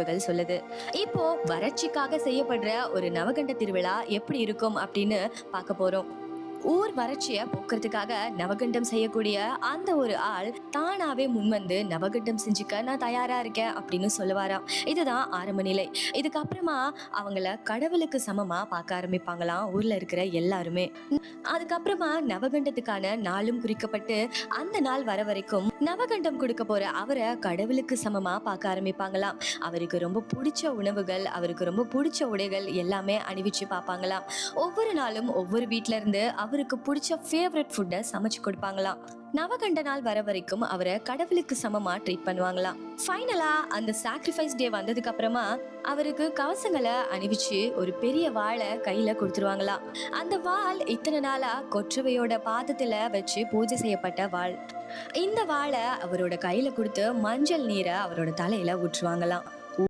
குறிப்புகள் சொல்லுது. இப்போ வறட்சிக்காக செய்யப்படுற ஒரு நவகண்ட திருவிழா எப்படி இருக்கும் அப்படின்னு பார்க்க போறோம். ஊர் வறட்சியை போக்குறதுக்காக நவகண்டம் செய்யக்கூடிய அந்த ஒரு ஆள் தானாவே முன்வந்து நவகண்டம் செஞ்சுக்க நான் தயாரா இருக்கேன் அப்படின்னு சொல்லுவாராம். இதுதான் ஆரம்ப நிலை. இதுக்கப்புறமா அவங்கள கடவுளுக்கு சமமா பார்க்க ஆரம்பிப்பாங்களாம் ஊர்ல இருக்கிற எல்லாருமே. அதுக்கப்புறமா நவகண்டத்துக்கான நாளும் குறிக்கப்பட்டு அந்த நாள் வர வரைக்கும் நவகண்டம் கொடுக்க போற அவரை கடவுளுக்கு சமமா பார்க்க ஆரம்பிப்பாங்களாம். அவருக்கு ரொம்ப பிடிச்ச உணவுகள் அவருக்கு ரொம்ப பிடிச்ச உடைகள் எல்லாமே அணிவிச்சு பார்ப்பாங்களாம். ஒவ்வொரு நாளும் ஒவ்வொரு வீட்டில இருந்து அவருக்கு பிடிச்ச ஃபேவரட் ஃபுட்டை சமைச்சு கொடுப்பாங்களாம். நவகண்ட நாள் வர வரைக்கும் அவரை கடவுளுக்கு சமமா ட்ரீட் பண்ணுவாங்களாம். ஃபைனலா அந்த சாக்ரிஃபைஸ் டே வந்ததுக்கு அப்புறமா அவருக்கு கவசங்களை அணிவிச்சு ஒரு பெரிய வாழை கையில கொடுத்துருவாங்களாம். அந்த வாள் இத்தனை நாளா கொற்றவையோட பாதத்துல வச்சு பூஜை செய்யப்பட்ட வாள். இந்த வாழை அவரோட கையில கொடுத்து மஞ்சள் நீரை அவரோட தலையில ஊற்றுவாங்களாம்.